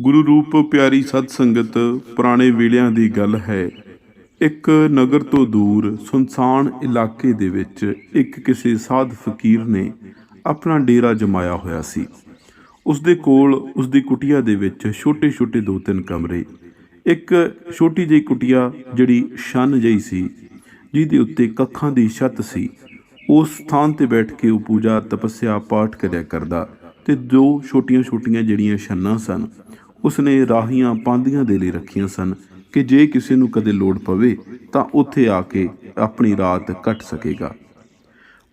ਗੁਰੂ ਰੂਪ ਪਿਆਰੀ ਸਤ ਸੰਗਤ ਪੁਰਾਣੇ ਵੇਲਿਆਂ ਦੀ ਗੱਲ ਹੈ। ਇੱਕ ਨਗਰ ਤੋਂ ਦੂਰ ਸੁਨਸਾਨ ਇਲਾਕੇ ਦੇ ਵਿੱਚ ਇੱਕ ਕਿਸੇ ਸਾਧ ਫਕੀਰ ਨੇ ਆਪਣਾ ਡੇਰਾ ਜਮਾਇਆ ਹੋਇਆ ਸੀ। ਉਸ ਦੇ ਕੋਲ ਉਸ ਦੀ ਕੁਟੀਆ ਦੇ ਵਿੱਚ ਛੋਟੇ-ਛੋਟੇ ਦੋ ਤਿੰਨ ਕਮਰੇ, ਇੱਕ ਛੋਟੀ ਜਿਹੀ ਕੁਟੀਆ ਜਿਹੜੀ ਛੰਨ ਜਿਹੀ ਸੀ, ਜਿਹਦੇ ਉੱਤੇ ਕੱਖਾਂ ਦੀ ਛੱਤ ਸੀ। ਉਸ ਸਥਾਨ ਤੇ ਬੈਠ ਕੇ ਉਹ ਪੂਜਾ ਤਪੱਸਿਆ ਪਾਠ ਕਰਿਆ ਕਰਦਾ ਤੇ ਦੋ ਛੋਟੀਆਂ-ਛੋਟੀਆਂ ਜਿਹੜੀਆਂ ਛੰਨਾਂ ਸਨ ਉਸਨੇ ਰਾਹੀਆਂ ਪਾਂਦੀਆਂ ਦੇ ਲਈ ਰੱਖੀਆਂ ਸਨ ਕਿ ਜੇ ਕਿਸੇ ਨੂੰ ਕਦੇ ਲੋੜ ਪਵੇ ਤਾਂ ਉੱਥੇ ਆ ਕੇ ਆਪਣੀ ਰਾਤ ਕੱਟ ਸਕੇਗਾ।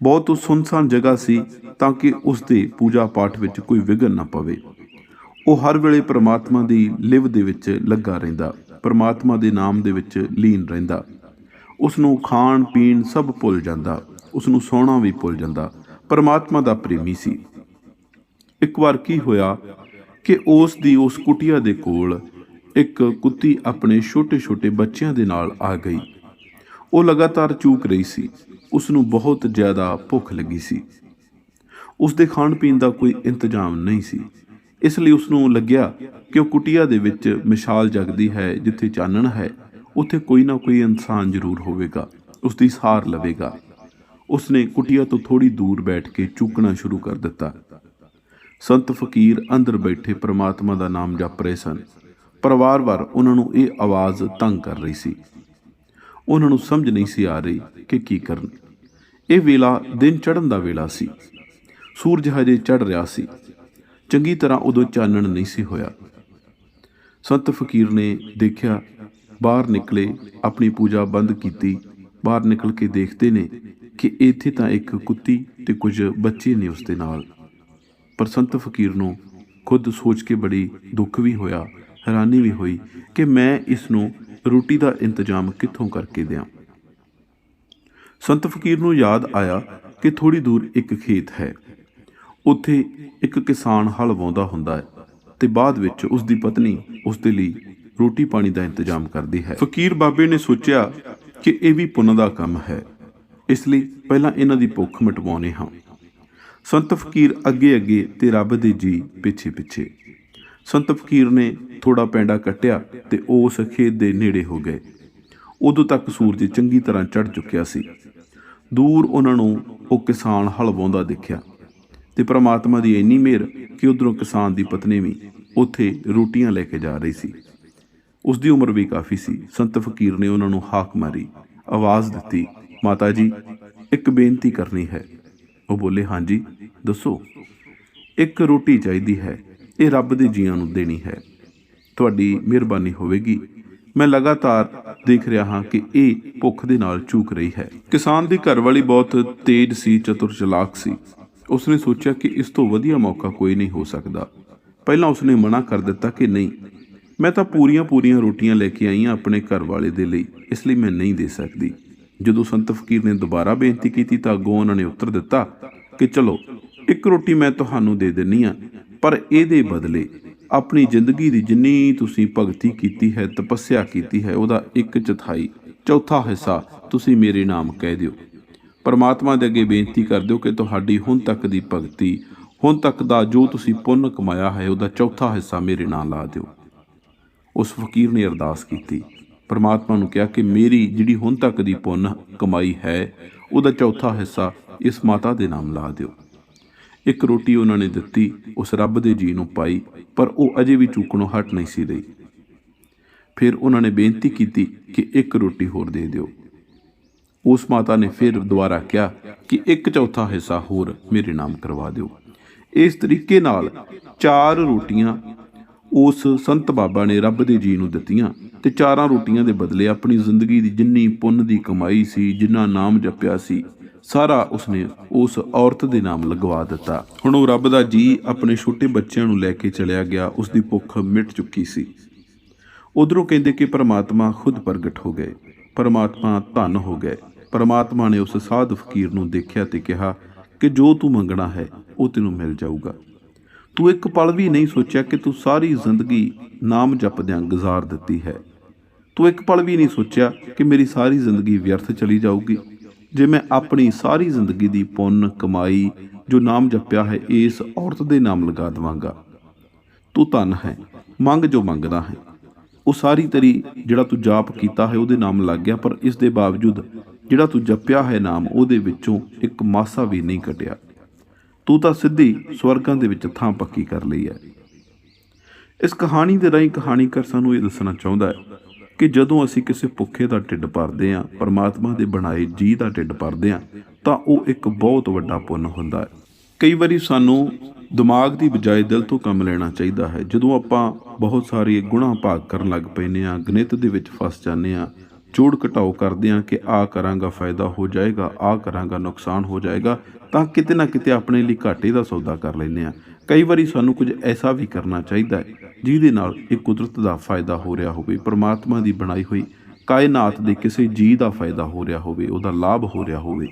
ਬਹੁਤ ਸੁਨਸਾਨ ਜਗ੍ਹਾ ਸੀ ਤਾਂ ਕਿ ਉਸ ਦੇ ਪੂਜਾ ਪਾਠ ਵਿੱਚ ਕੋਈ ਵਿਘਨ ਨਾ ਪਵੇ। ਉਹ ਹਰ ਵੇਲੇ ਪ੍ਰਮਾਤਮਾ ਦੀ ਲਿਵ ਦੇ ਵਿੱਚ ਲੱਗਾ ਰਹਿੰਦਾ, ਪ੍ਰਮਾਤਮਾ ਦੇ ਨਾਮ ਦੇ ਵਿੱਚ ਲੀਨ ਰਹਿੰਦਾ। ਉਸ ਨੂੰ ਖਾਣ, ਪੀਣ ਸਭ ਭੁੱਲ ਜਾਂਦਾ ਉਸ ਨੂੰ ਸੌਣਾ ਵੀ ਭੁੱਲ ਜਾਂਦਾ। ਪਰਮਾਤਮਾ ਦਾ ਪ੍ਰੇਮੀ ਸੀ। ਇੱਕ ਵਾਰ ਕੀ ਹੋਇਆ ਕਿ ਉਸ ਦੀ ਉਸ ਕੁਟੀਆ ਦੇ ਕੋਲ ਇੱਕ ਕੁੱਤੀ ਆਪਣੇ ਛੋਟੇ-ਛੋਟੇ ਬੱਚਿਆਂ ਦੇ ਨਾਲ ਆ ਗਈ। ਉਹ ਲਗਾਤਾਰ ਚੂਕ ਰਹੀ ਸੀ। ਉਸ ਨੂੰ ਬਹੁਤ ਜ਼ਿਆਦਾ ਭੁੱਖ ਲੱਗੀ ਸੀ। ਉਸ ਦੇ ਖਾਣ ਪੀਣ ਦਾ ਕੋਈ ਇੰਤਜ਼ਾਮ ਨਹੀਂ ਸੀ। ਇਸ ਲਈ ਉਸ ਨੂੰ ਲੱਗਿਆ ਕਿ ਉਹ ਕੁਟੀਆ ਦੇ ਵਿੱਚ ਮਿਸਾਲ ਜਗਦੀ ਹੈ, ਜਿੱਥੇ ਚਾਨਣ ਹੈ। ਉੱਥੇ ਕੋਈ ਨਾ ਕੋਈ ਇਨਸਾਨ ਜ਼ਰੂਰ ਹੋਵੇਗਾ। ਉਸ ਦੀ ਸਾਰ ਲਵੇਗਾ। ਉਸ ਨੇ ਕੁਟੀਆ ਤੋਂ ਥੋੜੀ ਦੂਰ ਬੈਠ ਕੇ ਚੂਕਣਾ ਸ਼ੁਰੂ ਕਰ ਦਿੱਤਾ। ਸੰਤ ਫਕੀਰ ਅੰਦਰ ਬੈਠੇ ਪ੍ਰਮਾਤਮਾ ਦਾ ਨਾਮ ਜਪ ਰਹੇ ਸਨ। ਪਰ ਵਾਰ-ਵਾਰ ਉਹਨਾਂ ਨੂੰ ਇਹ ਆਵਾਜ਼ ਤੰਗ ਕਰ ਰਹੀ ਸੀ। ਉਹਨਾਂ ਨੂੰ ਸਮਝ ਨਹੀਂ ਸੀ ਆ ਰਹੀ ਕਿ ਕੀ ਕਰਨ। ਇਹ ਵੇਲਾ ਦਿਨ ਚੜ੍ਹਨ ਦਾ ਵੇਲਾ ਸੀ। ਸੂਰਜ ਹਜੇ ਚੜ੍ਹ ਰਿਹਾ ਸੀ। ਚੰਗੀ ਤਰ੍ਹਾਂ ਉਦੋਂ ਚਾਨਣ ਨਹੀਂ ਸੀ ਹੋਇਆ। ਸੰਤ ਫਕੀਰ ਨੇ ਦੇਖਿਆ, ਬਾਹਰ ਨਿਕਲੇ, ਆਪਣੀ ਪੂਜਾ ਬੰਦ ਕੀਤੀ। ਬਾਹਰ ਨਿਕਲ ਕੇ ਦੇਖਦੇ ਨੇ ਕਿ ਇੱਥੇ ਤਾਂ ਇੱਕ ਕੁੱਤੀ ਤੇ ਕੁਝ ਬੱਚੇ ਨੇ ਉਸ ਦੇ ਨਾਲ। ਪਰ ਸੰਤ ਫਕੀਰ ਨੂੰ ਖੁਦ ਸੋਚ ਕੇ ਬੜੀ ਦੁੱਖ ਵੀ ਹੋਇਆ, ਹੈਰਾਨੀ ਵੀ ਹੋਈ ਕਿ ਮੈਂ ਇਸ ਨੂੰ ਰੋਟੀ ਦਾ ਇੰਤਜ਼ਾਮ ਕਿੱਥੋਂ ਕਰਕੇ ਦਿਆਂ। ਸੰਤ ਫਕੀਰ ਨੂੰ ਯਾਦ ਆਇਆ ਕਿ ਥੋੜੀ ਦੂਰ ਇੱਕ ਖੇਤ ਹੈ। ਉੱਥੇ ਇੱਕ ਕਿਸਾਨ ਹਲ ਵਾਉਂਦਾ ਹੁੰਦਾ ਹੈ ਤੇ ਬਾਅਦ ਵਿੱਚ ਉਸ ਦੀ ਪਤਨੀ ਉਸ ਦੇ ਲਈ ਰੋਟੀ ਪਾਣੀ ਦਾ ਇੰਤਜ਼ਾਮ ਕਰਦੀ ਹੈ। ਫਕੀਰ ਬਾਬੇ ਨੇ ਸੋਚਿਆ ਕਿ ਇਹ ਵੀ ਪੁੰਨ ਦਾ ਕੰਮ ਹੈ, ਇਸ ਲਈ ਪਹਿਲਾਂ ਇਹਨਾਂ ਦੀ ਭੁੱਖ ਮਿਟਵਾਉਣੇ ਹਾਂ। ਸੰਤ ਫਕੀਰ ਅੱਗੇ ਅੱਗੇ ਤੇ ਰੱਬ ਦੇ ਜੀ ਪਿੱਛੇ ਪਿੱਛੇ। ਸੰਤ ਫਕੀਰ ਨੇ ਥੋੜਾ ਪੈਂਡਾ ਕੱਟਿਆ ਤੇ ਉਸ ਖੇਤ ਦੇ ਨੇੜੇ ਹੋ ਗਏ। ਉਦੋਂ ਤੱਕ ਸੂਰਜ ਚੰਗੀ ਤਰ੍ਹਾਂ ਚੜ ਚੁੱਕਿਆ ਸੀ। ਦੂਰ ਉਹਨਾਂ ਨੂੰ ਉਹ ਕਿਸਾਨ ਹਲ ਵਾਉਂਦਾ ਦੇਖਿਆ ਤੇ ਪ੍ਰਮਾਤਮਾ ਦੀ ਇੰਨੀ ਮਿਹਰ ਕਿ ਉਧਰੋਂ ਕਿਸਾਨ ਦੀ ਪਤਨੀ ਵੀ ਉੱਥੇ ਰੋਟੀਆਂ ਲੈ ਕੇ ਜਾ ਰਹੀ ਸੀ। ਉਸ ਦੀ ਉਮਰ ਵੀ ਕਾਫੀ ਸੀ। ਸੰਤ ਫਕੀਰ ਨੇ ਉਹਨਾਂ ਨੂੰ ਹਾਕ ਮਾਰੀ, ਆਵਾਜ਼ ਦਿੱਤੀ, ਮਾਤਾ ਜੀ, ਇੱਕ ਬੇਨਤੀ ਕਰਨੀ ਹੈ। ਉਹ ਬੋਲੇ, ਹਾਂਜੀ, ਦੱਸੋ, ਇੱਕ ਰੋਟੀ ਚਾਹੀਦੀ ਹੈ, ਇਹ ਰੱਬ ਦੇ ਜੀਆਂ ਨੂੰ ਦੇਣੀ ਹੈ। ਤੁਹਾਡੀ ਮਿਹਰਬਾਨੀ ਹੋਵੇਗੀ। ਮੈਂ ਲਗਾਤਾਰ ਦੇਖ ਰਿਹਾ ਹਾਂ ਕਿ ਇਹ ਭੁੱਖ ਦੇ ਨਾਲ ਝੂਕ ਰਹੀ ਹੈ। ਕਿਸਾਨ ਦੀ ਘਰਵਾਲੀ ਬਹੁਤ ਤੇਜ਼ ਸੀ, ਚਤੁਰ ਚਲਾਕ ਸੀ। ਉਸਨੇ ਸੋਚਿਆ ਕਿ ਇਸ ਤੋਂ ਵਧੀਆ ਮੌਕਾ ਕੋਈ ਨਹੀਂ ਹੋ ਸਕਦਾ। ਪਹਿਲਾਂ ਉਸਨੇ ਮਨਾ ਕਰ ਦਿੱਤਾ ਕਿ ਨਹੀਂ, ਮੈਂ ਤਾਂ ਪੂਰੀਆਂ ਪੂਰੀਆਂ ਰੋਟੀਆਂ ਲੈ ਕੇ ਆਈ ਹਾਂ ਆਪਣੇ ਘਰਵਾਲੇ ਦੇ ਲਈ, ਇਸ ਲਈ ਮੈਂ ਨਹੀਂ ਦੇ ਸਕਦੀ। ਜਦੋਂ ਸੰਤ ਫਕੀਰ ਨੇ ਦੁਬਾਰਾ ਬੇਨਤੀ ਕੀਤੀ ਤਾਂ ਅੱਗੋਂ ਉਹਨਾਂ ਨੇ ਉੱਤਰ ਦਿੱਤਾ ਕਿ ਚਲੋ, ਇੱਕ ਰੋਟੀ ਮੈਂ ਤੁਹਾਨੂੰ ਦੇ ਦਿੰਨੀ ਆ, ਪਰ ਇਹਦੇ ਬਦਲੇ ਆਪਣੀ ਜ਼ਿੰਦਗੀ ਦੀ ਜਿੰਨੀ ਤੁਸੀਂ ਭਗਤੀ ਕੀਤੀ ਹੈ, ਤਪੱਸਿਆ ਕੀਤੀ ਹੈ, ਉਹਦਾ ਇੱਕ ਚੌਥਾਈ, ਚੌਥਾ ਹਿੱਸਾ ਤੁਸੀਂ ਮੇਰੇ ਨਾਮ ਕਹਿ ਦਿਓ। ਪਰਮਾਤਮਾ ਦੇ ਅੱਗੇ ਬੇਨਤੀ ਕਰ ਦਿਓ ਕਿ ਤੁਹਾਡੀ ਹੁਣ ਤੱਕ ਦੀ ਭਗਤੀ, ਹੁਣ ਤੱਕ ਦਾ ਜੋ ਤੁਸੀਂ ਪੁੰਨ ਕਮਾਇਆ ਹੈ, ਉਹਦਾ ਚੌਥਾ ਹਿੱਸਾ ਮੇਰੇ ਨਾਂ ਲਾ ਦਿਓ। ਉਸ ਫਕੀਰ ਨੇ ਅਰਦਾਸ ਕੀਤੀ। ਪਰਮਾਤਮਾ ਨੂੰ ਕਿਹਾ ਕਿ ਮੇਰੀ ਜਿਹੜੀ ਹੁਣ ਤੱਕ ਦੀ ਪੁੰਨ ਕਮਾਈ ਹੈ, ਉਹਦਾ ਚੌਥਾ ਹਿੱਸਾ ਇਸ ਮਾਤਾ ਦੇ ਨਾਮ ਲਾ ਦਿਓ। ਇੱਕ ਰੋਟੀ ਉਹਨਾਂ ਨੇ ਦਿੱਤੀ, ਉਸ ਰੱਬ ਦੇ ਜੀ ਨੂੰ ਪਾਈ, ਪਰ ਉਹ ਅਜੇ ਵੀ ਚੂਕਣੋਂ ਹਟ ਨਹੀਂ ਸੀ ਰਹੀ। ਫਿਰ ਉਹਨਾਂ ਨੇ ਬੇਨਤੀ ਕੀਤੀ ਕਿ ਇੱਕ ਰੋਟੀ ਹੋਰ ਦੇ ਦਿਓ। ਉਸ ਮਾਤਾ ਨੇ ਫਿਰ ਦੁਬਾਰਾ ਕਿਹਾ ਕਿ ਇੱਕ ਚੌਥਾ ਹਿੱਸਾ ਹੋਰ ਮੇਰੇ ਨਾਮ ਕਰਵਾ ਦਿਓ। ਇਸ ਤਰੀਕੇ ਨਾਲ ਚਾਰ ਰੋਟੀਆਂ ਉਸ ਸੰਤ ਬਾਬਾ ਨੇ ਰੱਬ ਦੇ ਜੀ ਨੂੰ ਦਿੱਤੀਆਂ ਤੇ ਚਾਰਾਂ ਰੋਟੀਆਂ ਦੇ ਬਦਲੇ ਆਪਣੀ ਜ਼ਿੰਦਗੀ ਦੀ ਜਿੰਨੀ ਪੁੰਨ ਦੀ ਕਮਾਈ ਸੀ, ਜਿੰਨਾ ਨਾਮ ਜਪਿਆ ਸੀ, ਸਾਰਾ ਉਸਨੇ ਉਸ ਔਰਤ ਦੇ ਨਾਮ ਲਗਵਾ ਦਿੱਤਾ। ਹੁਣ ਉਹ ਰੱਬ ਦਾ ਜੀ ਆਪਣੇ ਛੋਟੇ ਬੱਚਿਆਂ ਨੂੰ ਲੈ ਕੇ ਚਲਿਆ ਗਿਆ ਉਸ ਦੀ ਭੁੱਖ ਮਿਟ ਚੁੱਕੀ ਸੀ। ਉਧਰੋਂ ਕਹਿੰਦੇ ਕਿ ਪਰਮਾਤਮਾ ਖੁਦ ਪ੍ਰਗਟ ਹੋ ਗਏ। ਪਰਮਾਤਮਾ ਧਨ ਹੋ ਗਏ। ਪਰਮਾਤਮਾ ਨੇ ਉਸ ਸਾਧ ਫਕੀਰ ਨੂੰ ਦੇਖਿਆ ਤੇ ਕਿਹਾ ਕਿ ਜੋ ਤੂੰ ਮੰਗਣਾ ਹੈ, ਉਹ ਤੈਨੂੰ ਮਿਲ ਜਾਊਗਾ। ਤੂੰ ਇੱਕ ਪਲ ਵੀ ਨਹੀਂ ਸੋਚਿਆ ਕਿ ਤੂੰ ਸਾਰੀ ਜ਼ਿੰਦਗੀ ਨਾਮ ਜਪਦਿਆਂ ਗੁਜ਼ਾਰ ਦਿੱਤੀ ਹੈ। ਤੂੰ ਇੱਕ ਪਲ ਵੀ ਨਹੀਂ ਸੋਚਿਆ ਕਿ ਮੇਰੀ ਸਾਰੀ ਜ਼ਿੰਦਗੀ ਵਿਅਰਥ ਚਲੀ ਜਾਊਗੀ? ਜੇ ਮੈਂ ਆਪਣੀ ਸਾਰੀ ਜ਼ਿੰਦਗੀ ਦੀ ਪੁੰਨ ਕਮਾਈ ਜੋ ਨਾਮ ਜਪਿਆ ਹੈ, ਇਸ ਔਰਤ ਦੇ ਨਾਮ ਲਗਾ ਦਵਾਂਗਾ। ਤੂੰ ਧਨ ਹੈ, ਮੰਗ ਜੋ ਮੰਗਦਾ ਹੈ। ਉਹ ਸਾਰੀ ਤੇਰੀ ਜਿਹੜਾ ਤੂੰ ਜਾਪ ਕੀਤਾ ਹੈ, ਉਹਦੇ ਨਾਮ ਲੱਗ ਗਿਆ, ਪਰ ਇਸ ਦੇ ਬਾਵਜੂਦ ਜਿਹੜਾ ਤੂੰ ਜਪਿਆ ਹੈ ਨਾਮ, ਉਹਦੇ ਵਿੱਚੋਂ ਇੱਕ ਮਾਸਾ ਵੀ ਨਹੀਂ ਕਟਿਆ। ਤੂੰ ਤਾਂ ਸਿੱਧੀ ਸਵਰਗਾਂ ਦੇ ਵਿੱਚ ਥਾਂ ਪੱਕੀ ਕਰ ਲਈ ਹੈ। ਇਸ ਕਹਾਣੀ ਦੇ ਰਾਹੀਂ ਕਹਾਣੀਕਾਰ ਸਾਨੂੰ ਇਹ ਦੱਸਣਾ ਚਾਹੁੰਦਾ ਹੈ ਕਿ ਜਦੋਂ ਅਸੀਂ ਕਿਸੇ ਭੁੱਖੇ ਦਾ ਢਿੱਡ ਭਰਦੇ ਹਾਂ, ਪਰਮਾਤਮਾ ਦੇ ਬਣਾਏ ਜੀ ਦਾ ਢਿੱਡ ਭਰਦੇ ਹਾਂ, ਤਾਂ ਉਹ ਇੱਕ ਬਹੁਤ ਵੱਡਾ ਪੁੰਨ ਹੁੰਦਾ ਹੈ। ਕਈ ਵਾਰੀ ਸਾਨੂੰ ਦਿਮਾਗ ਦੀ ਬਜਾਏ ਦਿਲ ਤੋਂ ਕੰਮ ਲੈਣਾ ਚਾਹੀਦਾ ਹੈ। ਜਦੋਂ ਆਪਾਂ ਬਹੁਤ ਸਾਰੇ ਗੁਨਾਹ ਭਾਗ ਕਰਨ ਲੱਗ ਪੈਨੇ ਆ ਗਣਿਤ ਦੇ ਵਿੱਚ ਫਸ ਜਾਂਦੇ ਆ ਜੋੜ ਘਟਾਓ ਕਰਦੇ ਆ ਕਿ ਆ ਕਰਾਂਗਾ ਫਾਇਦਾ ਹੋ ਜਾਏਗਾ ਆ ਕਰਾਂਗਾ ਨੁਕਸਾਨ ਹੋ ਜਾਏਗਾ, ਤਾਂ ਕਿਤੇ ਨਾ ਕਿਤੇ ਆਪਣੇ ਲਈ ਘਾਟੇ ਦਾ ਸੌਦਾ ਕਰ ਲੈਂਦੇ ਆ ਕਈ ਵਾਰੀ ਸਾਨੂੰ ਕੁਝ ਐਸਾ ਵੀ ਕਰਨਾ ਚਾਹੀਦਾ ਹੈ, ਜਿਹਦੇ ਨਾਲ ਇਹ ਕੁਦਰਤ ਦਾ ਫਾਇਦਾ ਹੋ ਰਿਹਾ ਹੋਵੇ, ਪ੍ਰਮਾਤਮਾ ਦੀ ਬਣਾਈ ਹੋਈ ਕਾਇਨਾਤ ਦੇ ਕਿਸੇ ਜੀਅ ਦਾ ਫਾਇਦਾ ਹੋ ਰਿਹਾ ਹੋਵੇ, ਉਹਦਾ ਲਾਭ ਹੋ ਰਿਹਾ ਹੋਵੇ।